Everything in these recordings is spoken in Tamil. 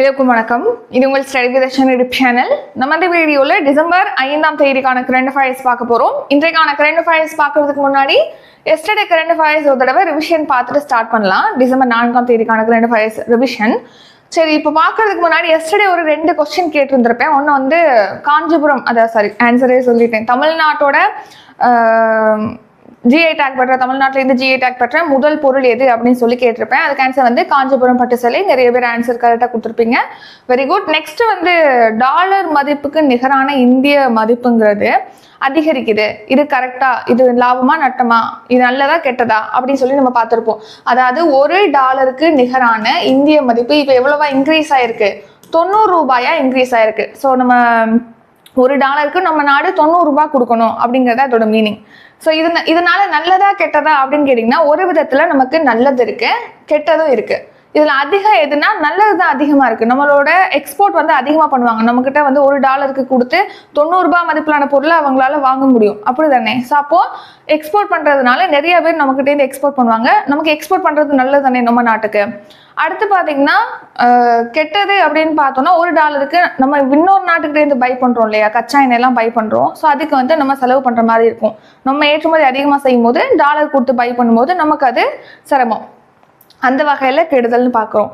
எல்லாருக்கும் வணக்கம். இது உங்கள் ஸ்டடி விதர்ஷன் யூடியூப் சேனல் நம்ம இந்த வீடியோவில் டிசம்பர் ஐந்தாம் தேதிக்கான கரண்ட் ஃபயர்ஸ் பார்க்க போகிறோம் இன்றைக்கான கரண்ட் ஃபயர்ஸ் பார்க்கறதுக்கு முன்னாடி எஸ்டர்டே கரண்ட் ஃபயர்ஸ் ஒரு தடவை ரிவிஷன் பார்த்துட்டு ஸ்டார்ட் பண்ணலாம். டிசம்பர் நான்காம் தேதிக்கான கரண்ட் ஃபயர்ஸ் ரிவிஷன் சரி இப்போ பார்க்கறதுக்கு முன்னாடி எஸ்டர்டே ஒரு ரெண்டு கொஸ்டின் கேட்டிருந்திருப்பேன். ஒன்று வந்து காஞ்சிபுரம் அதான் சாரி ஆன்சரே சொல்லிட்டேன். தமிழ்நாட்டோட ஜிஐ டேக் பெற்ற தமிழ்நாட்டில இருந்து ஜிஐ டேக் பெற்ற முதல் பொருள் எது அப்படின்னு சொல்லி கேட்டிருப்பேன். அதுக்கு ஆன்சர் வந்து காஞ்சிபுரம் பட்டு சிலை நிறைய பேர் ஆன்சர் கரெக்டாக கொடுத்துருப்பீங்க. வெரி குட் நெக்ஸ்ட் வந்து டாலர் மதிப்புக்கு நிகரான இந்திய மதிப்புங்கிறது அதிகரிக்குது. இது கரெக்டா இது லாபமா நட்டமா? இது நல்லதா கெட்டதா? அப்படின்னு சொல்லி நம்ம பார்த்துருப்போம். அதாவது ஒரு டாலருக்கு நிகரான இந்திய மதிப்பு இப்போ எவ்வளவா இன்க்ரீஸ் ஆயிருக்கு? தொண்ணூறு ரூபாயா இன்க்ரீஸ் ஆயிருக்கு. ஸோ நம்ம ஒரு டாலருக்கு நம்ம நாடு தொண்ணூறு ரூபாய் கொடுக்கணும் அப்படிங்கிறது அதோட மீனிங் ஸோ இது இதனால நல்லதா கெட்டதா அப்படின்னு கேட்டிங்கன்னா ஒரு விதத்தில் நமக்கு நல்லது இருக்குது கெட்டதும் இருக்குது இதில் அதிகம் எதுனா நல்லது தான் அதிகமாக இருக்குது நம்மளோட எக்ஸ்போர்ட் வந்து அதிகமாக பண்ணுவாங்க. நம்மக்கிட்ட வந்து ஒரு டாலருக்கு கொடுத்து தொண்ணூறுரூபா மதிப்பிலான பொருளை அவங்களால வாங்க முடியும். அப்படிதானே? ஸோ அப்போது எக்ஸ்போர்ட் பண்ணுறதுனால நிறைய பேர் நம்மக்கிட்டேருந்து எக்ஸ்போர்ட் பண்ணுவாங்க. நமக்கு எக்ஸ்போர்ட் பண்ணுறது நல்லது தானே நம்ம நாட்டுக்கு. அடுத்து பார்த்தீங்கன்னா கெட்டது அப்படின்னு பார்த்தோம்னா ஒரு டாலருக்கு நம்ம இன்னொரு நாட்டுக்கிட்டேருந்து பை பண்ணுறோம் இல்லையா? கச்சா எண்ணெய்லாம் பை பண்ணுறோம் ஸோ அதுக்கு வந்து நம்ம செலவு பண்ணுற மாதிரி இருக்கும். நம்ம ஏற்றுமதி அதிகமாக செய்யும் போது டாலர் கொடுத்து பை பண்ணும்போது நமக்கு அது சிரமம். அந்த வகையில் கெடுதல்னு பார்க்குறோம்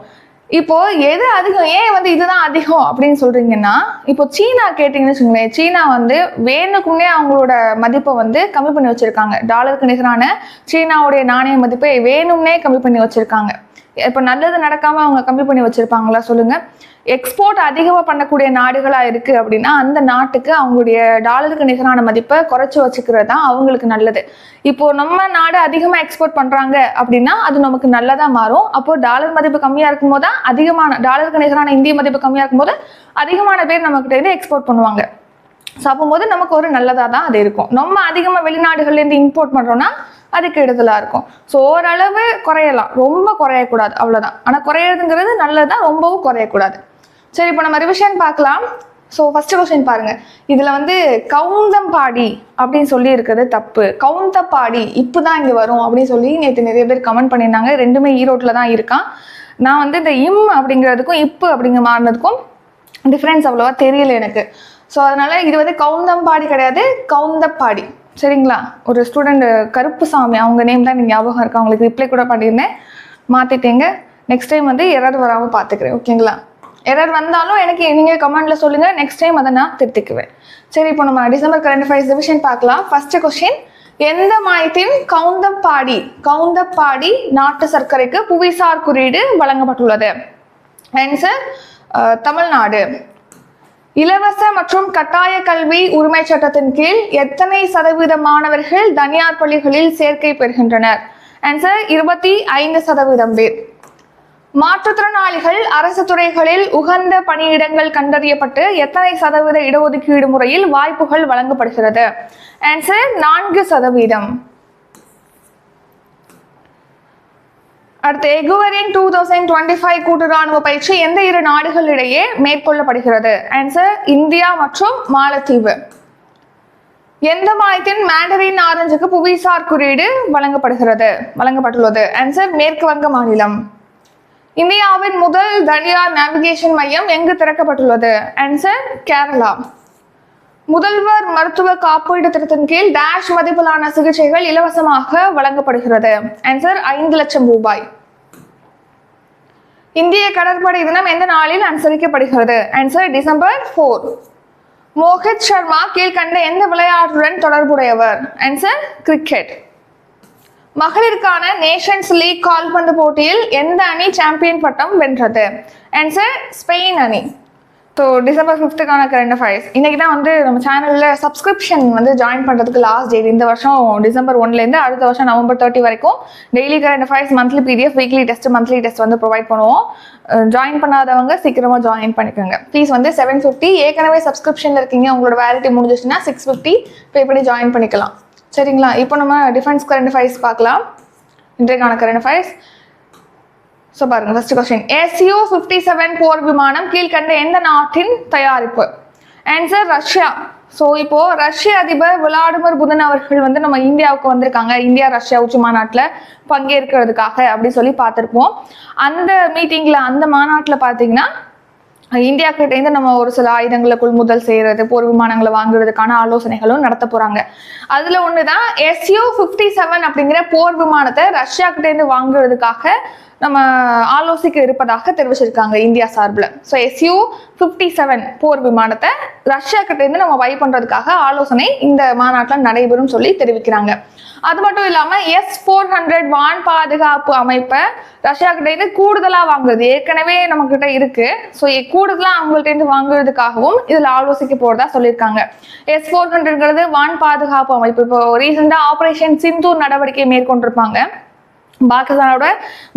இப்போ எது அதிகம்? ஏன் வந்து இதுதான் அதிகம் அப்படின்னு சொல்றீங்கன்னா இப்போ சீனா கேட்டிங்கன்னு வச்சுங்களேன் சீனா வந்து வேணுக்குன்னே அவங்களோட மதிப்பை வந்து கம்மி பண்ணி வச்சிருக்காங்க. டாலருக்கு நிகரான சீனாவுடைய நாணய மதிப்பை வேணும்னே கம்மி பண்ணி வச்சிருக்காங்க. இப்போ நல்லது நடக்காமல் அவங்க கம்மி பண்ணி வச்சுருப்பாங்களா சொல்லுங்கள் எக்ஸ்போர்ட் அதிகமாக பண்ணக்கூடிய நாடுகளாக இருக்குது அப்படின்னா அந்த நாட்டுக்கு அவங்களுடைய டாலருக்கு நிகரான மதிப்பை குறைச்சி வச்சுக்கிறது தான் அவங்களுக்கு நல்லது. இப்போ நம்ம நாடு அதிகமாக எக்ஸ்போர்ட் பண்ணுறாங்க அப்படின்னா அது நமக்கு நல்லதாக மாறும். அப்போது டாலர் மதிப்பு கம்மியாக இருக்கும் போது தான் அதிகமான டாலருக்கு நிகரான இந்திய மதிப்பு கம்மியாக இருக்கும் போது அதிகமான பேர் நம்மக்கிட்ட இருந்து எக்ஸ்போர்ட் பண்ணுவாங்க. ஸோ அப்போது நமக்கு ஒரு நல்லதாக தான் அது இருக்கும். நம்ம அதிகமாக வெளிநாடுகள்லேருந்து இம்போர்ட் பண்ணுறோன்னா அது கெடுதலாக இருக்கும். ஸோ ஓரளவு குறையலாம். ரொம்ப குறையக்கூடாது. அவ்வளோதான் ஆனால் குறையிறதுங்கிறது நல்லது தான் ரொம்பவும் குறையக்கூடாது. சரி இப்போ நம்ம ரிவிஷன் பார்க்கலாம். ஸோ ஃபர்ஸ்ட் கொஸ்டின் பாருங்க. இதில் வந்து கவுந்தம்பாடி அப்படின்னு சொல்லி இருக்கிறது தப்பு. கவுந்தப்பாடி இப்போ தான் இங்கே வரும் அப்படின்னு சொல்லி நேற்று நிறைய பேர் கமெண்ட் பண்ணியிருந்தாங்க. ரெண்டுமே ஈரோட்டில் தான் இருக்கான். நான் வந்து இந்த இம் அப்படிங்கிறதுக்கும் இப்பு அப்படிங்கிற மாறினதுக்கும் டிஃப்ரென்ஸ் அவ்வளோவா தெரியல எனக்கு. ஸோ அதனால இது வந்து கவுந்தம்பாடி கிடையாது. கவுந்தப்பாடி. சரிங்களா? ஒரு ஸ்டூடெண்ட் கருப்புசாமி அவங்க நேம் தான் எனக்கு ஞாபகம் இருக்கு. அவங்களுக்கு ரிப்ளை கூட பண்ணியிருந்தேன். மாற்றிட்டேங்க நெக்ஸ்ட் டைம் வந்து எரர் வராமல் பார்த்துக்கிறேன் ஓகேங்களா எரர் வந்தாலும் எனக்கு நீங்கள் கமெண்ட்ல சொல்லுங்கள் நெக்ஸ்ட் டைம் அதை நான் திருத்திக்குவேன். சரி இப்போ நம்ம டிசம்பர் கரண்ட் ஃபைவ் டிவிஷன் பார்க்கலாம். ஃபஸ்ட்டு கொஸ்டின் எந்த மாயத்தையும் கவுந்தப்பாடி கவுந்தப்பாடி நாட்டு சர்க்கரைக்கு புவிசார் குறியீடு வழங்கப்பட்டுள்ளது? ஆன்சர் தமிழ்நாடு. இலவச மற்றும் கட்டாய கல்வி உரிமை சட்டத்தின் கீழ் எத்தனை சதவீத மாணவர்கள் தனியார் பள்ளிகளில் சேர்க்கை பெறுகின்றனர்? ஆன்சர் இருபத்தி ஐந்து சதவீதம் பேர். மாற்றுத்திறனாளிகள் அரசு துறைகளில் உகந்த பணியிடங்கள் கண்டறியப்பட்டு எத்தனை சதவீத இடஒதுக்கீடு முறையில் வாய்ப்புகள் வழங்கப்படுகிறது? ஆன்சர் நான்கு சதவீதம். அடுத்து Ekuverin two thousand twenty five கூட்டு ராணுவ பயிற்சி எந்த இரு நாடுகளிடையே மேற்கொள்ளப்படுகிறது? ஆன்சர் இந்தியா மற்றும் மாலத்தீவு. எந்த மாநிலத்தின் மேண்டரின் ஆரஞ்சுக்கு புவிசார் குறியீடு வழங்கப்படுகிறது? வழங்கப்பட்டுள்ளது. ஆன்சர் மேற்கு வங்க மாநிலம். இந்தியாவின் முதல் தனியார் நேவிகேஷன் மையம் எங்கு திறக்கப்பட்டுள்ளது? ஆன்சர் கேரளா. முதல்வர் மருத்துவ காப்பீடு திட்டத்தின் கீழ் டேஷ் மதிப்பிலான சிகிச்சைகள் இலவசமாக வழங்கப்படுகிறது. ஆன்சர் ஐந்து லட்சம் ரூபாய். இந்திய கடற்படை தினம் எந்த நாளில் அனுசரிக்கப்படுகிறது? Answer December four Mohit Sharma கீழ்கண்ட எந்த விளையாட்டுடன் தொடர்புடையவர்? ஆன்சர் கிரிக்கெட் மகளிருக்கான நேஷன்ஸ் லீக் கால்பந்து போட்டியில் எந்த அணி சாம்பியன் பட்டம் வென்றது? ஆன்சர் ஸ்பெயின் அணி. ஸோ டிசம்பர் ஃபிஃப்த்துக்கான கரண்ட் அஃபேர்ஸ் இன்னைக்கு தான் வந்து நம்ம சேனலில் சப்ஸ்கிரிப்ஷன் வந்து ஜாயின் பண்ணுறதுக்கு லாஸ்ட் டேட் இந்த வருஷம் டிசம்பர் ஒன்லேருந்து அடுத்த வருஷம் நவம்பர் தேர்ட்டி வரைக்கும் daily current affairs monthly PDF weekly test monthly test வந்து ப்ரொவைட் பண்ணுவோம். ஜாயின் பண்ணாதவங்க சீக்கிரமாக ஜாயின் பண்ணிக்கோங்க. ஃபீஸ் வந்து செவன் ஃபிஃப்டி ஏற்கனவே சப்ஸ்கிரிப்ஷனில் இருக்கீங்க. உங்களோட வேலிட்டி முடிஞ்சிச்சுன்னா சிக்ஸ் ஃபிஃப்டி பே பண்ணி ஜாயின் பண்ணிக்கலாம். சரிங்களா? இப்போ நம்ம டிஃபென்ஸ் கரண்ட் அஃபேர்ஸ் பார்க்கலாம். இன்றைக்கான கரண்ட் அஃபேர்ஸ் ஸோ பாருங்க first question SU fifty seven போர் விமானம் கீழ்கண்ட எந்த நாட்டின் தயாரிப்பு? ஆன்சர் ரஷ்யா ஸோ இப்போ ரஷ்ய அதிபர் விளாடிமிர் புதன் அவர்கள் வந்து நம்ம இந்தியாவுக்கு வந்திருக்காங்க. இந்தியா ரஷ்யா உச்சி மாநாட்டில் பங்கேற்கிறதுக்காக அப்படி சொல்லி பார்த்துருப்போம். அந்த மீட்டிங்கில் அந்த மாநாட்டில் பார்த்தீங்கன்னா இந்தியா கிட்டேருந்து நம்ம ஒரு சில ஆயுதங்களை கொள்முதல் செய்யறது போர் விமானங்களை வாங்குறதுக்கான ஆலோசனைகளும் நடத்த போறாங்க. அதுல ஒண்ணுதான் எஸ்யூ ஃபிஃப்டி செவன் அப்படிங்கிற போர் விமானத்தை ரஷ்யா கிட்டேருந்து வாங்குறதுக்காக நம்ம ஆலோசிக்க இருப்பதாக தெரிவிச்சிருக்காங்க இந்தியா சார்பில். ஸோ எஸ்யூ ஃபிஃப்டி செவன் போர் விமானத்தை ரஷ்யா கிட்டேருந்து நம்ம பை பண்ணுறதுக்காக ஆலோசனை இந்த மாநாட்டில் நடைபெறும் சொல்லி தெரிவிக்கிறாங்க. அது மட்டும் இல்லாமல் எஸ் ஃபோர் ஹண்ட்ரட் வான் பாதுகாப்பு அமைப்பை ரஷ்யா கிட்டேருந்து கூடுதலாக வாங்குறது ஏற்கனவே நம்ம கிட்ட இருக்கு. ஸோ கூடுதலாக அவங்கள்ட்ட இருந்து வாங்குறதுக்காகவும் இதில் ஆலோசிக்க போகிறதா சொல்லியிருக்காங்க. எஸ் ஃபோர் ஹண்ட்ரட்ங்கிறது வான் பாதுகாப்பு அமைப்பு. இப்போ ரீசெண்டாக ஆப்ரேஷன் சிந்தூர் நடவடிக்கை மேற்கொண்டிருப்பாங்க. பாகிஸ்தானோட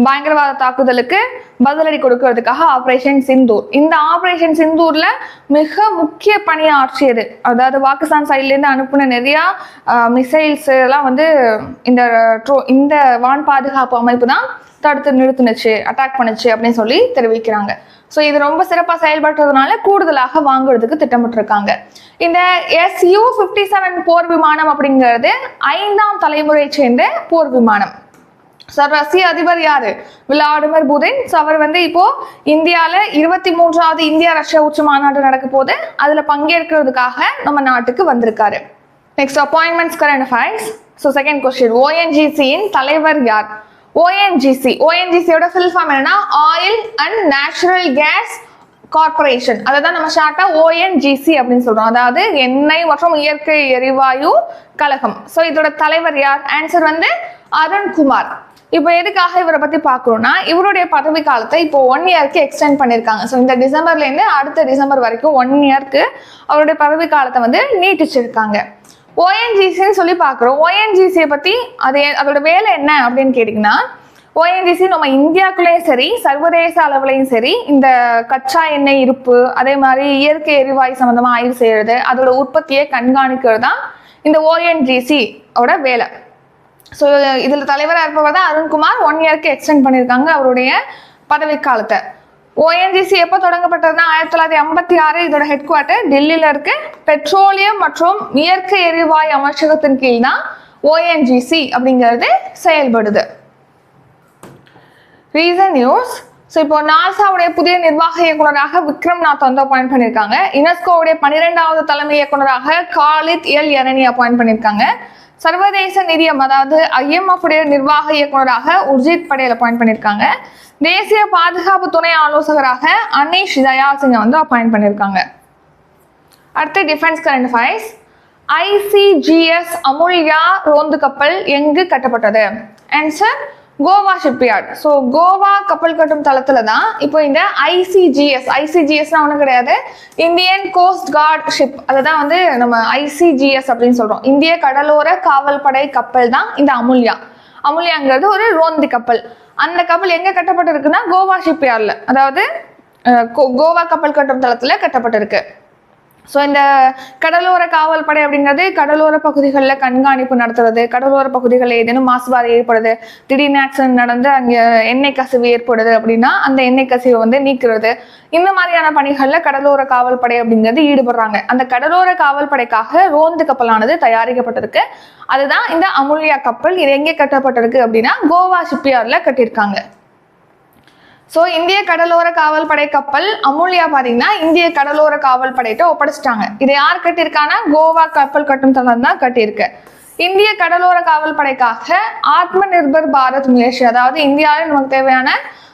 பயங்கரவாத தாக்குதலுக்கு பதிலடி கொடுக்கறதுக்காக ஆபரேஷன் சிந்தூர் இந்த ஆபரேஷன் சிந்தூர்ல மிக முக்கிய பணியாற்றியது. அதாவது பாகிஸ்தான் சைட்ல இருந்து அனுப்பின நிறைய மிசைல்ஸ் எல்லாம் வந்து இந்த ட்ரோ- இந்த வான் பாதுகாப்பு அமைப்பு தான் தடுத்து நிறுத்துனுச்சு அட்டாக் பண்ணுச்சு அப்படின்னு சொல்லி தெரிவிக்கிறாங்க. ஸோ இது ரொம்ப சிறப்பாக செயல்பட்டதுனால கூடுதலாக வாங்குறதுக்கு திட்டமிட்டிருக்காங்க. இந்த எஸ்யூ ஃபிஃப்டி செவன் போர் விமானம் அப்படிங்கிறது ஐந்தாம் தலைமுறையை சேர்ந்த போர் விமானம். ஸோ ரஷ்ய அதிபர் யாரு? Vladimir Putin. ஸோ அவர் வந்து இப்போ இந்தியாவில் இருபத்தி மூன்றாவது இந்தியா ரஷ்யா உச்ச மாநாடு நடக்க போது அதுல பங்கேற்கிறதுக்காக நம்ம நாட்டுக்கு வந்திருக்காரு. Next appointments current affairs so second question ஓஎன்ஜிசியின் தலைவர் யார்? ஓஎன்ஜிசி ஓஎன்ஜிசியோட ஃபில் ஃபார்ம் என்னன்னா oil and natural gas corporation அதை தான் நம்ம ஷார்ட்டாக ஓஎன்ஜிசி அப்படின்னு சொல்கிறோம் அதாவது எண்ணெய் மற்றும் இயற்கை எரிவாயு கழகம். ஸோ இதோட தலைவர் யார்? ஆன்சர் வந்து அருண்குமார். இப்போ எதுக்காக இவரை பத்தி பார்க்கணும்னா இவருடைய பதவி காலத்தை இப்போ ஒன் இயர்க்கு எக்ஸ்டெண்ட் பண்ணியிருக்காங்க. ஸோ இந்த டிசம்பர்ல இருந்து அடுத்த டிசம்பர் வரைக்கும் ஒன் இயர்க்கு அவருடைய பதவி காலத்தை வந்து நீட்டிச்சிருக்காங்க. ஓஎன்ஜிசின்னு சொல்லி பார்க்குறோம். ஓஎன்ஜிசியை பத்தி அது அதோட வேலை என்ன அப்படின்னு கேட்டிங்கன்னா ஓஎன்ஜிசி நம்ம இந்தியாக்குள்ளேயும் சரி சர்வதேச அளவுலையும் சரி இந்த கச்சா எண்ணெய் இருப்பு அதே மாதிரி இயற்கை எரிவாயு சம்மந்தமாக ஆய்வு செய்யறது அதோட உற்பத்தியை கண்காணிக்கிறது தான் இந்த ஓஎன்ஜிசி ஓட வேலை. ஸோ இதில் தலைவராக இருப்பவர் தான் அருண்குமார். ஒன் இயர்க்கு எக்ஸ்டெண்ட் பண்ணியிருக்காங்க அவருடைய பதவிக்காலத்தை. ஓஎன்ஜிசி எப்போ தொடங்கப்பட்டதுன்னா ஆயிரத்தி தொள்ளாயிரத்தி ஐம்பத்தி ஆறு இதோட ஹெட் குவார்ட்டர் டெல்லியில இருக்கு. பெட்ரோலியம் மற்றும் இயற்கை எரிவாயு அமைச்சகத்தின் கீழ் தான் ஓஎன்ஜிசி அப்படிங்கிறது செயல்படுது. ரீசன் நியூஸ் ஸோ இப்போ நாசாவுடைய புதிய நிர்வாக இயக்குனராக விக்ரம் நாத் வந்து அப்பாயிண்ட் பண்ணியிருக்காங்க. யுனெஸ்கோவுடைய பன்னிரெண்டாவது தலைமை இயக்குனராக காலித் எல். எரணி அப்பாயிண்ட் பண்ணியிருக்காங்க. சர்வதேச நிதியம் அதாவது ஐஎம்எஃப் உடைய நிர்வாக இயக்குனராக உர்ஜித் படேல் அப்பாயிண்ட் பண்ணியிருக்காங்க. தேசிய பாதுகாப்பு துணை ஆலோசகராக அனீஷ் தயால் சிங்கை வந்து அப்பாயிண்ட் பண்ணியிருக்காங்க. அடுத்து defence current affairs ICGS Amulya ரோந்து கப்பல் எங்கு கட்டப்பட்டது? Answer Goa shipyard. So Goa கப்பல் கட்டும் தளத்துல தான் இப்போ இந்த ஐசிஜிஎஸ் ஐசிஜிஎஸ்னா ஒன்றும் கிடையாது. இந்தியன் கோஸ்ட் கார்ட் ஷிப் அதை தான் வந்து நம்ம ஐசிஜிஎஸ் அப்படின்னு சொல்கிறோம் இந்திய கடலோர காவல் படை கப்பல் தான் இந்த அமுல்யா. அமுல்யாங்கிறது ஒரு ரோந்தி கப்பல். அந்த கப்பல் எங்கே கட்டப்பட்டிருக்குன்னா கோவா ஷிப்யார்டில். அதாவது கோ- கோவா கப்பல் கட்டும் தளத்தில் கட்டப்பட்டிருக்கு. ஸோ இந்த கடலோர காவல் படை அப்படிங்கிறது கடலோர பகுதிகளில் கண்காணிப்பு நடத்துறது. கடலோர பகுதிகளில் ஏதேனும் மாசுபாடு ஏற்படுது. திடீர்னு ஆக்சிடென்ட் நடந்து அங்கே எண்ணெய் கசிவு ஏற்படுது அப்படின்னா அந்த எண்ணெய் கசிவை வந்து நீக்கிறது. இந்த மாதிரியான பணிகளில் கடலோர காவல் படை அப்படிங்கிறது ஈடுபடுறாங்க. அந்த கடலோர காவல் படைக்காக ரோந்து கப்பலானது தயாரிக்கப்பட்டிருக்கு. அதுதான் இந்த அமுல்யா கப்பல். இது எங்கே கட்டப்பட்டிருக்கு அப்படின்னா கோவா ஷிப்யார்டில் கட்டியிருக்காங்க. ஸோ இந்திய கடலோர காவல் படை கப்பல் அமுல்யா பார்த்தீங்கன்னா இந்திய கடலோர காவல் படைகிட்ட ஒப்படைச்சிட்டாங்க. இதை யார் கட்டியிருக்கானா கோவா கப்பல் கட்டும் தளம் தான் கட்டியிருக்கு. இந்திய கடலோர காவல் படைக்காக ஆத்ம நிர்பர் பாரத் முயற்சி அதாவது இந்தியாவில் நமக்கு தேவையான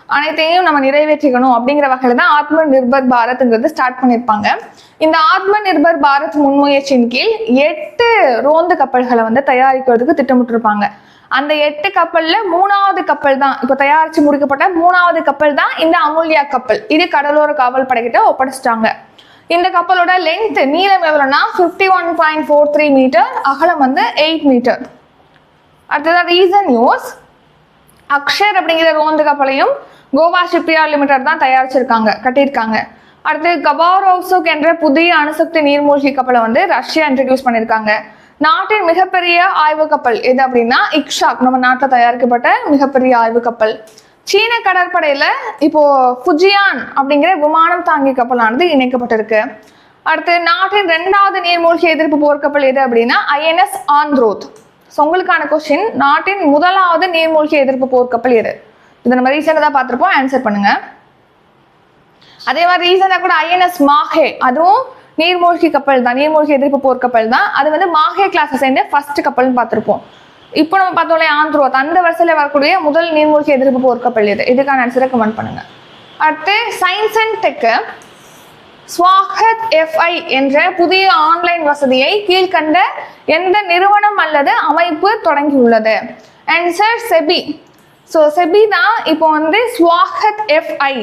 அனைத்தையும் நம்ம நிறைவேற்றிக்கணும் அப்படிங்கிற வகையில தான் ஆத்ம நிர்பர் பாரத்ங்கிறது ஸ்டார்ட் பண்ணியிருப்பாங்க இந்த ஆத்ம நிர்பர் பாரத் முன்முயற்சியின் கீழ் எட்டு ரோந்து கப்பல்களை வந்து தயாரிக்கிறதுக்கு திட்டமிட்டிருப்பாங்க. அந்த எட்டு கப்பல்ல மூணாவது கப்பல் தான் இப்போ தயாரிச்சு முடிக்கப்பட்ட மூணாவது கப்பல் தான் இந்த அமுல்யா கப்பல். இது கடலோர காவல் படைக்கிட்ட ஒப்படைச்சிட்டாங்க. இந்த கப்பலோட லென்த் நீளம் எவ்வளோன்னா fifty one point four three metre அகலம் வந்து எயிட் மீட்டர் அடுத்ததான் ரீசன் நியூஸ் அக்ஷர் அப்படிங்கிற ரோந்து கப்பலையும் கோவா ஷிப்யார்ட் லிமிடெட் தான் தயாரிச்சிருக்காங்க கட்டியிருக்காங்க. அடுத்து கபாரோவ்சுக் என்ற புதிய அணுசக்தி நீர்மூழ்கி கப்பலை வந்து ரஷ்யா இன்ட்ரடியூஸ் பண்ணியிருக்காங்க. நாட்டின் மிகப்பெரிய ஆய்வு கப்பல் எது அப்படின்னா இக்ஷாக் நம்ம நாட்டில் தயாரிக்கப்பட்ட மிகப்பெரிய ஆய்வு கப்பல். சீன கடற்படையில் இப்போ ஃபுஜியான் அப்படிங்கிற விமானம் தாங்கி கப்பலானது இணைக்கப்பட்டிருக்கு. அடுத்து நாட்டின் ரெண்டாவது நீர்மூழ்கி எதிர்ப்பு போர்க்கப்பல் எது அப்படின்னா ஐஎன்எஸ் ஆந்த்ரோத். ஸோ உங்களுக்கான கொஸ்டின் நாட்டின் முதலாவது நீர்மூழ்கி எதிர்ப்பு போர்க்கப்பல் எது? இதை நம்ம ரீசெண்டாக தான் பார்த்துருப்போம். ஆன்சர் பண்ணுங்க. அதே மாதிரி ரீசெண்டாக கூட ஐஎன்எஸ் மாஹே அதுவும் நீர்மூழ்கி கப்பல் தான். நீர்மூழ்கி எதிர்ப்பு போர்க்கப்பல் தான். அது வந்து மாஹே கிளாஸை சேர்ந்த ஃபர்ஸ்ட் கப்பல்னு பார்த்துருப்போம். இப்போ நம்ம பார்த்தோம்ல ஆந்த்ரோத் அந்த வருஷத்தில் வரக்கூடிய முதல் நீர்மூழ்கி எதிர்ப்பு போர்க்கப்பல் இது இதுக்கான ஆன்சரை கமெண்ட் பண்ணுங்க. அடுத்து science and tech Swagat FI என்ற புதிய ஆன்லைன் வசதியை கீழ்கண்ட எந்த நிறுவனம் அல்லது அமைப்பு தொடங்கியுள்ளது? Answer SEBI. ஸோ செபி தான் இப்போ வந்து ஸ்வாகத் எஃப்ஐ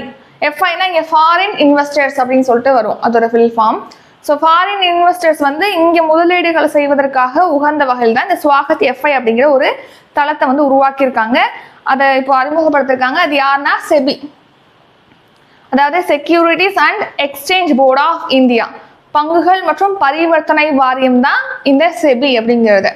எஃப்ஐனா இங்கே ஃபாரின் இன்வெஸ்டர்ஸ் அப்படின்னு சொல்லிட்டு வரும் அதோட full form so foreign investors வந்து இங்கே முதலீடுகள் செய்வதற்காக உகந்த வகையில் தான் இந்த ஸ்வாகத் எஃப்ஐ அப்படிங்கிற ஒரு தளத்தை வந்து உருவாக்கியிருக்காங்க. அதை இப்போ அறிமுகப்படுத்திருக்காங்க அது யாருன்னா செபி. அதாவது securities and exchange board of India பங்குகள் மற்றும் பரிவர்த்தனை வாரியம் தான் இந்த செபி அப்படிங்கிறது.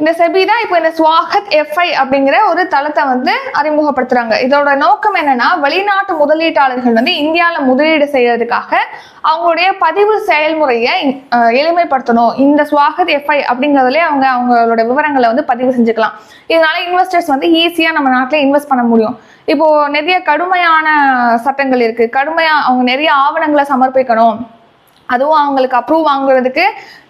இந்த செபி தான் இப்போ இந்த ஸ்வாகத் எஃப்ஐ அப்படிங்கிற ஒரு தளத்தை வந்து அறிமுகப்படுத்துறாங்க. இதோட நோக்கம் என்னன்னா வெளிநாட்டு முதலீட்டாளர்கள் வந்து இந்தியாவில் முதலீடு செய்யறதுக்காக அவங்களுடைய பதிவு செயல்முறையை எளிமைப்படுத்தணும். இந்த ஸ்வாகத் எஃப்ஐ அப்படிங்கிறதுலே அவங்க அவங்களோட விவரங்களை வந்து பதிவு செஞ்சுக்கலாம். இதனால இன்வெஸ்டர்ஸ் வந்து ஈஸியாக நம்ம நாட்டில் இன்வெஸ்ட் பண்ண முடியும். இப்போ நிறைய கடுமையான சட்டங்கள் இருக்கு. கடுமையா அவங்க நிறைய ஆவணங்களை சமர்ப்பிக்கணும். அதுவும் அவங்களுக்கு அப்ரூவ் வாங்குறதுக்கு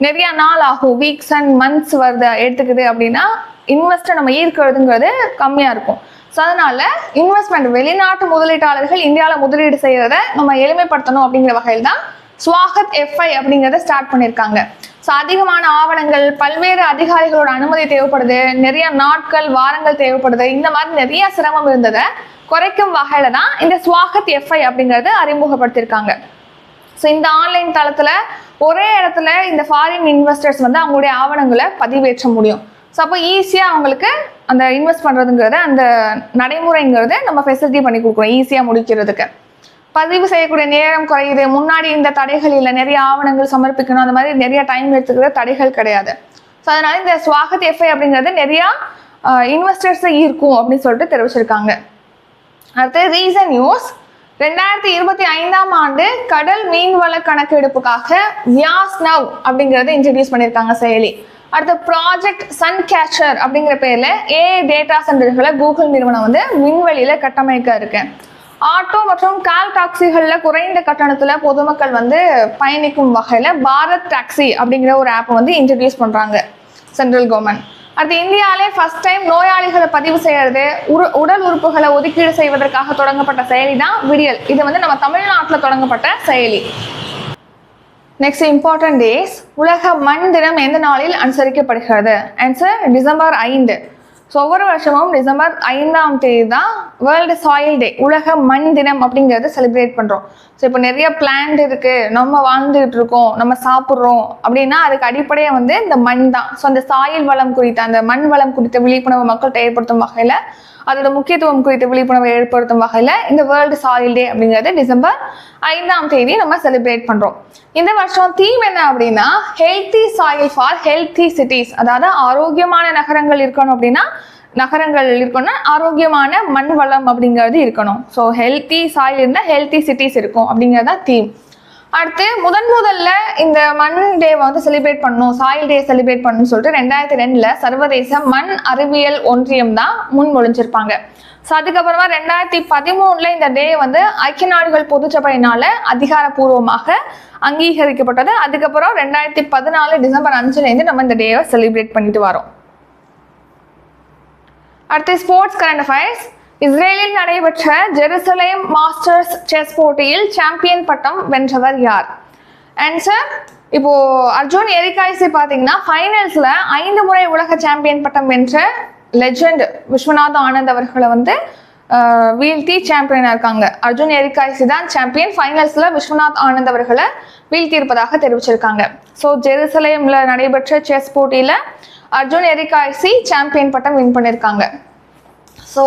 நிறைய நாள் ஆகும். வீக்ஸ் அண்ட் மந்த்ஸ் வருது எடுத்துக்குது அப்படின்னா இன்வெஸ்டர் நம்ம ஈர்க்கிறதுங்கிறது கம்மியாக இருக்கும். ஸோ அதனால இன்வெஸ்ட்மெண்ட் வெளிநாட்டு முதலீட்டாளர்கள் இந்தியாவில் முதலீடு செய்கிறத நம்ம எளிமைப்படுத்தணும் அப்படிங்கிற வகையில் தான் ஸ்வாகத் எஃப்ஐ அப்படிங்கிறத ஸ்டார்ட் பண்ணியிருக்காங்க ஸோ அதிகமான ஆவணங்கள் பல்வேறு அதிகாரிகளோட அனுமதி தேவைப்படுது நிறைய நாட்கள் வாரங்கள் தேவைப்படுது இந்த மாதிரி நிறைய சிரமம் இருந்ததை குறைக்கும் வகையில தான் இந்த ஸ்வாகத் எஃப்ஐ அப்படிங்கிறது அறிமுகப்படுத்தியிருக்காங்க ஸோ இந்த ஆன்லைன் தளத்தில் ஒரே இடத்துல இந்த ஃபாரின் இன்வெஸ்டர்ஸ் வந்து அவங்களுடைய ஆவணங்களை பதிவேற்ற முடியும். ஸோ அப்போ ஈஸியாக அவங்களுக்கு அந்த இன்வெஸ்ட் பண்ணுறதுங்கிறத அந்த நடைமுறைங்கிறத நம்ம ஃபெசிலிட்டி பண்ணி கொடுக்குறோம் ஈஸியாக முடிக்கிறதுக்கு. பதிவு செய்யக்கூடிய நேரம் குறையுது. முன்னாடி இந்த தடைகள் இல்லை நிறைய ஆவணங்கள் சமர்ப்பிக்கணும். அந்த மாதிரி நிறைய டைம் எடுத்துக்கிற தடைகள் கிடையாது. ஸோ அதனால இந்த ஸ்வாகத் எஃப்ஐ அப்படிங்கிறது நிறையா இன்வெஸ்டர்ஸை ஈர்க்கும் அப்படின்னு சொல்லிட்டு தெரிவிச்சிருக்காங்க. அடுத்து ரீசன் நியூஸ் ரெண்டாயிரத்தி இருபத்தி ஐந்தாம் ஆண்டு கடல் மீன்வள கணக்கெடுப்புக்காக வியாஸ் நவ் அப்படிங்கறத இன்ட்ரடியூஸ் பண்ணியிருக்காங்க செயலி. அடுத்த ப்ராஜெக்ட் சன் கேச்சர் அப்படிங்கிற பேர்ல ஏ டேட்டா சென்டர்களை கூகுள் நிறுவனம் வந்து விண்வெளியில கட்டமைக்க இருக்கு. ஆட்டோ மற்றும் கால் டாக்ஸிகளில் குறைந்த கட்டணத்தில் பொதுமக்கள் வந்து பயணிக்கும் வகையில் பாரத் டாக்ஸி அப்படிங்கிற ஒரு ஆப்பை வந்து இன்ட்ரடியூஸ் பண்ணுறாங்க சென்ட்ரல் கவர்மெண்ட் அடுத்து இந்தியாவிலே ஃபர்ஸ்ட் டைம் நோயாளிகளை பதிவு செய்யறது உரு உடல் உறுப்புகளை ஒதுக்கீடு செய்வதற்காக தொடங்கப்பட்ட செயலி தான் விடியல் இது வந்து நம்ம தமிழ்நாட்டில் தொடங்கப்பட்ட செயலி. நெக்ஸ்ட் இம்பார்ட்டன்ட் டேஸ் உலக மண் தினம் எந்த நாளில் அனுசரிக்கப்படுகிறது? ஆன்சர் டிசம்பர் ஐந்து. ஸோ ஒவ்வொரு வருஷமும் டிசம்பர் ஐந்தாம் தேதி தான் வேர்ல்டு சாயில் டே உலக மண் தினம் அப்படிங்கிறத செலிப்ரேட் பண்ணுறோம் ஸோ இப்போ நிறைய பிளான்ட் இருக்குது நம்ம வாழ்ந்துகிட்டு இருக்கோம் நம்ம சாப்பிட்றோம் அப்படின்னா அதுக்கு அடிப்படையாக வந்து இந்த மண் தான். ஸோ அந்த சாயில் வளம் குறித்த அந்த மண் வளம் குறித்த விழிப்புணர்வு மக்கள்கிட்ட ஏற்படுத்தும் வகையில் அதோட முக்கியத்துவம் குறித்த விழிப்புணர்வை ஏற்படுத்தும் வகையில் இந்த வேர்ல்டு சாயில் டே அப்படிங்கிறது டிசம்பர் ஐந்தாம் தேதி நம்ம செலிப்ரேட் பண்ணுறோம் இந்த வருஷம் தீம் என்ன அப்படின்னா healthy soil for healthy cities அதாவது ஆரோக்கியமான நகரங்கள் இருக்கணும் அப்படின்னா நகரங்கள் இருக்கணும்னா ஆரோக்கியமான மண் வளம் அப்படிங்கிறது இருக்கணும். ஸோ ஹெல்த்தி சாயில் இருந்தால் ஹெல்த்தி சிட்டிஸ் இருக்கும் அப்படிங்கிறது தான் தீம் அடுத்து முதன் முதல்ல இந்த மண் டேவை வந்து செலிப்ரேட் பண்ணணும். சாயில் டே செலிப்ரேட் பண்ணணும்னு சொல்லிட்டு ரெண்டாயிரத்தி ரெண்டுல சர்வதேச மண் அறிவியல் ஒன்றியம் தான் முன்மொழிஞ்சிருப்பாங்க ஸோ அதுக்கப்புறமா ரெண்டாயிரத்தி பதிமூணுல இந்த டே வந்து ஐக்கிய நாடுகள் பொதுச்சபையினால அதிகாரப்பூர்வமாக அங்கீகரிக்கப்பட்டது. அதுக்கப்புறம் ரெண்டாயிரத்தி பதினாலு டிசம்பர் அஞ்சுலேருந்து நம்ம இந்த டேவை செலிப்ரேட் பண்ணிட்டு வரோம். அடுத்து ஸ்போர்ட்ஸ் கரண்ட் அஃபேர்ஸ் இஸ்ரேலில் நடைபெற்ற ஜெருசலேம் மாஸ்டர்ஸ் செஸ் போட்டியில் சாம்பியன் பட்டம் வென்றவர் யார்? ஆன்சர் இப்போ அர்ஜுன் எரிகாய்சி பார்த்தீங்கன்னா ஃபைனல்ஸில் ஐந்து முறை உலக சாம்பியன் பட்டம் வென்ற லெஜெண்ட் விஸ்வநாத் ஆனந்த் அவர்களை வந்து வீழ்த்தி சாம்பியனாக இருக்காங்க. அர்ஜுன் எரிகாய்சி தான் சாம்பியன் ஃபைனல்ஸில் விஸ்வநாத் ஆனந்த் அவர்களை வீழ்த்தி இருப்பதாக தெரிவிச்சிருக்காங்க. ஸோ ஜெருசலேமில் நடைபெற்ற செஸ் போட்டியில் அர்ஜுன் எரிகாய்சி சாம்பியன் பட்டம் வின் பண்ணியிருக்காங்க ஸோ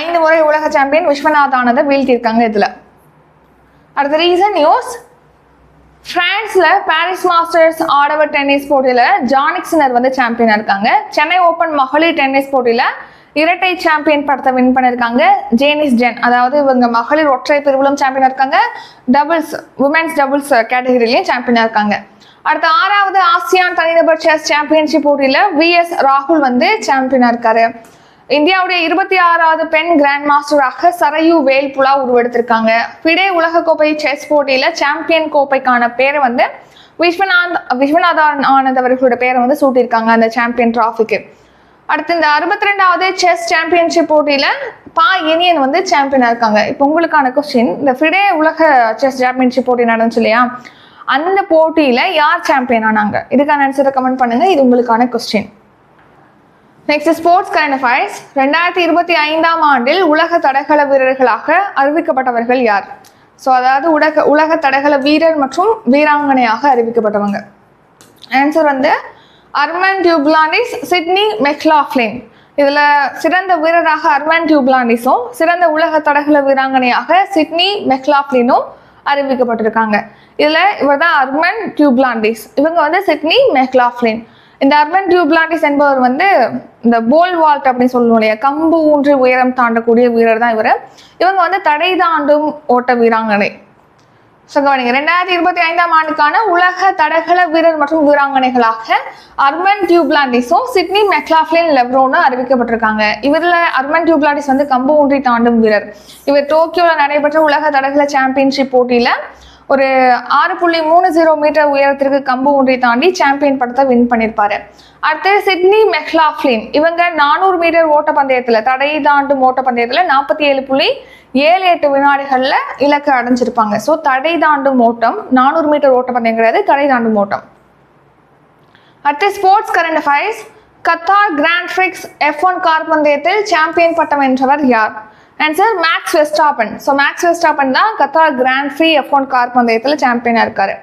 ஐந்து முறை உலக சாம்பியன் விஸ்வநாத் ஆனந்தை வீழ்த்தியிருக்காங்க இதில். அடுத்த ரீசன் நியூஸ் பிரான்ஸில் பாரிஸ் மாஸ்டர்ஸ் ஆடவர் டென்னிஸ் போட்டியில் ஜானிக்ஸனர் வந்து சாம்பியனாக இருக்காங்க. சென்னை ஓப்பன் மகளிர் டென்னிஸ் போட்டியில் இரட்டை சாம்பியன் படத்தை வின் பண்ணியிருக்காங்க ஜேனிஸ் ஜென். அதாவது இவங்க மகளிர் ஒற்றை பிரிவிலும் சாம்பியனாக இருக்காங்க. டபுள்ஸ் உமன்ஸ் டபுள்ஸ் கேட்டகரியிலையும் சாம்பியனாக இருக்காங்க. அடுத்த ஆறாவது ஆசியான் தனிநபர் செஸ் சாம்பியன்ஷிப் போட்டியில் விஎஸ் ராகுல் வந்து சாம்பியனாக இருக்காரு. இந்தியாவுடைய இருபத்தி ஆறாவது பெண் கிராண்ட் மாஸ்டராக சரையு வேல்புலா உருவெடுத்திருக்காங்க. பிடே உலகக்கோப்பை செஸ் போட்டியில் சாம்பியன் கோப்பைக்கான பேரை வந்து விஸ்வநாத் விஸ்வநாதன் ஆனந்த் அவர்களோட பேரை வந்து சூட்டியிருக்காங்க அந்த சாம்பியன் டிராஃபிக்கு அடுத்து இந்த அறுபத்தி ரெண்டாவது செஸ் சாம்பியன்ஷிப் போட்டியில பா இனியன் வந்து சாம்பியனா இருக்காங்க. இப்போ உங்களுக்கான கொஸ்டின் இந்த ஃபிடே உலக செஸ் சாம்பியன்ஷிப் போட்டி நடந்துச்சு இல்லையா? அந்த போட்டியில யார் சாம்பியன் ஆனாங்க? இதுக்கான ஆன்சரை கமெண்ட் பண்ணுங்க. இது உங்களுக்கான question next sports current affairs ரெண்டாயிரத்தி இருபத்தி ஐந்தாம் ஆண்டில் உலக தடகள வீரர்களாக அறிவிக்கப்பட்டவர்கள் யார்? ஸோ அதாவது உலக உலக தடகள வீரர் மற்றும் வீராங்கனையாக அறிவிக்கப்பட்டவங்க. ஆன்சர் வந்து அர்மன் டியூப்லாண்டிஸ் சிட்னி மெக்லாஃப்ளின் இதில் சிறந்த வீரராக அர்மன் டியூப்லாண்டிஸும் சிறந்த உலக தடகள வீராங்கனையாக சிட்னி மெக்லாஃப்ளினும் அறிவிக்கப்பட்டிருக்காங்க. இதில் இவர் தான் அர்மன் டியூப்லாண்டிஸ் இவங்க வந்து சிட்னி மெக்லாஃப்ளின் இந்த அர்மன் டியூப்லாண்டிஸ் என்பவர் வந்து இந்த போல் வால்ட் அப்படின்னு சொல்லுவோம் இல்லையா? கம்பு ஊன்று உயரம் தாண்டக்கூடிய வீரர் தான் இவர். இவங்க வந்து தடை தாண்டும் ஓட்ட வீராங்கனை. ஸோ கவனிங்க. ரெண்டாயிரத்தி இருபத்தி ஐந்தாம் ஆண்டுக்கான உலக தடகள வீரர் மற்றும் வீராங்கனைகளாக அர்மன் டியூப்லாண்டிஸும் சிட்னி மெக்லாஃப்லின் லெப்ரோனும் அறிவிக்கப்பட்டிருக்காங்க. இவரில் அர்மன் டியூப்லாண்டிஸ் வந்து கம்பு ஊன்றி தாண்டும் வீரர். இவர் டோக்கியோவில் நடைபெற்ற உலக தடகள சாம்பியன்ஷிப் போட்டியில் ஒரு ஆறு புள்ளி மூணு ஜீரோ மீட்டர் உயரத்திற்கு கம்பு ஒன்றை தாண்டி சாம்பியன் படத்தை வின் பண்ணியிருப்பாரு. அடுத்து சிட்னி மெக்லாஃப்லின். இவங்க நானூறு மீட்டர் ஓட்டப்பந்தயத்தில் தடை தாண்டும் ஓட்டப்பந்தயத்தில் நாற்பத்தி ஏழு புள்ளி ஏழு எட்டு வினாடிகளில் இலக்கு அடைஞ்சிருப்பாங்க. ஸோ தடை தாண்டும் ஓட்டம் நானூறு மீட்டர் ஓட்டப்பந்தயம் கிடையாது தடை தாண்டும் ஓட்டம். அடுத்து sports current affairs. Qatar grand prix F one car பந்தயத்தில் சாம்பியன் பட்டம் வென்றவர் யார்? Answer Max Verstappen so Max Verstappen தான் Qatar grand prix F one car பந்தயத்தில் சாம்பியனாக இருக்காரு.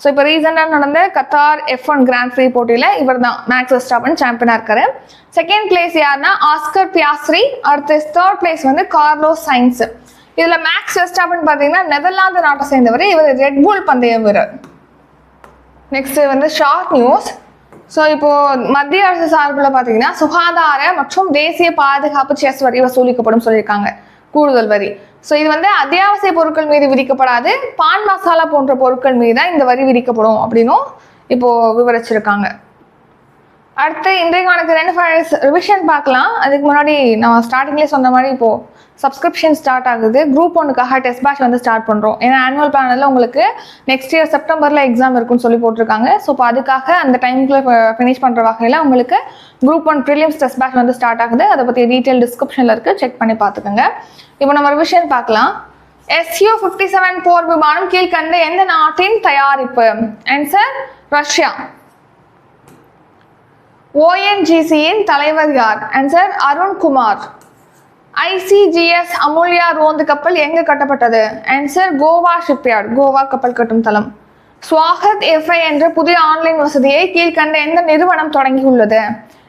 ஸோ இப்போ ரீசெண்டாக நடந்த Qatar F one grand prix போட்டியில் இவர் தான் மேக்ஸ் வெஸ்டாப்பன் சாம்பியனாக இருக்காரு. செகண்ட் பிளேஸ் யாருன்னா ஆஸ்கர் பியாஸ்ரி அடுத்து தேர்ட் பிளேஸ் வந்து கார்லோஸ் சயின்ஸ் இதில் மேக்ஸ் வெஸ்டாப்பன் பார்த்தீங்கன்னா நெதர்லாந்து நாட்டை சேர்ந்தவர். இவர் ரெட்பூல் பந்தய வீரர். நெக்ஸ்ட் வந்து ஷார்ட் நியூஸ் ஸோ இப்போ மத்திய அரசு சார்பில் பார்த்தீங்கன்னா சுகாதார மற்றும் தேசிய பாதுகாப்பு செஸ் வரி வசூலிக்கப்படும் சொல்லியிருக்காங்க கூடுதல் வரி. ஸோ இது வந்து அத்தியாவசிய பொருட்கள் மீது விதிக்கப்படாது பான் மசாலா போன்ற பொருட்கள் மீது தான் இந்த வரி விதிக்கப்படும் அப்படின்னும் இப்போ விவரிச்சிருக்காங்க. அடுத்து இன்றைக்கான ரெண்டு ஃபைல்ஸ் ரிவிஷன் பார்க்கலாம். அதுக்கு முன்னாடி நான் ஸ்டார்டிங்லேயே சொன்ன மாதிரி இப்போது சப்ஸ்கிரிப்ஷன் ஸ்டார்ட் ஆகுது. குரூப் ஒன்றுக்காக டெஸ்ட் பேட்ச் வந்து ஸ்டார்ட் பண்ணுறோம் ஏன்னா ஆனுவல் பேனலில் உங்களுக்கு நெக்ஸ்ட் இயர் செப்டம்பரில் எக்ஸாம் இருக்குன்னு சொல்லி போட்டிருக்காங்க. ஸோ இப்போ அதுக்காக அந்த டைமுக்குள்ளே ஃபினிஷ் பண்ணுற வகையில் உங்களுக்கு group one prelims test batch வந்து ஸ்டார்ட் ஆகுது. அதை பற்றி டீட்டெயில் டிஸ்கிரிப்ஷனில் இருக்குது செக் பண்ணி பார்த்துக்கோங்க. இப்போ நம்ம ரிவிஷன் பார்க்கலாம். எஸ்யூ ஃபிஃப்டி செவன் போர் விமானம் கீழ்கண்ட எந்த நாட்டின் தயாரிப்பு? ஆன்சர் ரஷ்யா ஓஎன்ஜிசியின் தலைவர் யார்? ஆன்சர் அருண்குமார் ஐசிஜிஎஸ் அமுல்யா ரோந்து கப்பல் எங்கு கட்டப்பட்டது ஆன்சர் கோவா ஷிப்யார்ட் கோவா கப்பல் கட்டும் தளம் ஸ்வாகத் எஃப்ஐ என்ற புதிய ஆன்லைன் வசதியை கீழ்கண்ட எந்த நிறுவனம் தொடங்கியுள்ளது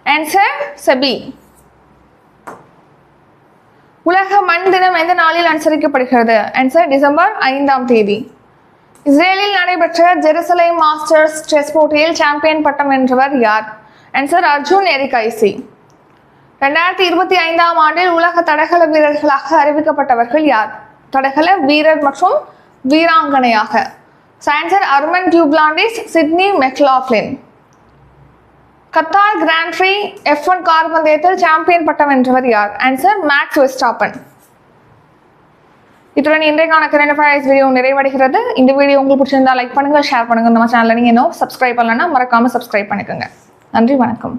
ஆன்சர் செபி உலக மண் தினம் எந்த நாளில் அனுசரிக்கப்படுகிறது ஆன்சர் டிசம்பர் ஐந்தாம் தேதி. இஸ்ரேலில் நடைபெற்ற ஜெருசலேம் மாஸ்டர்ஸ் செஸ் போட்டியில் சாம்பியன் பட்டம் வென்றவர் யார் ஆன்சர் அர்ஜுன் எரிகைசி ரெண்டாயிரத்தி இருபத்தி ஐந்தாம் ஆண்டில் உலக தடகள வீரர்களாக அறிவிக்கப்பட்டவர்கள் யார்? தடகள வீரர் மற்றும் வீராங்கனையாக. Answer Armand Duplantis Sydney McLaughlin Qatar grand prix F one car பந்தயத்தில் சாம்பியன் பட்டம் வென்றவர் யார்? ஆன்சர் மேக்ஸ் வெஸ்டாப்பன் இத்துடன் இன்றைக்கான கரண்ட் அஃபேர்ஸ் வீடியோ நிறைவடைகிறது. இந்த வீடியோ உங்களுக்கு பிடிச்சிருந்தா லைக் பண்ணுங்க ஷேர் பண்ணுங்க. நம்ம சேனலில் நீங்கள் இன்னும் சப்ஸ்கிரைப் பண்ணலன்னா மறக்காம சப்ஸ்கிரைப் பண்ணிக்கோங்க. நன்றி வணக்கம்.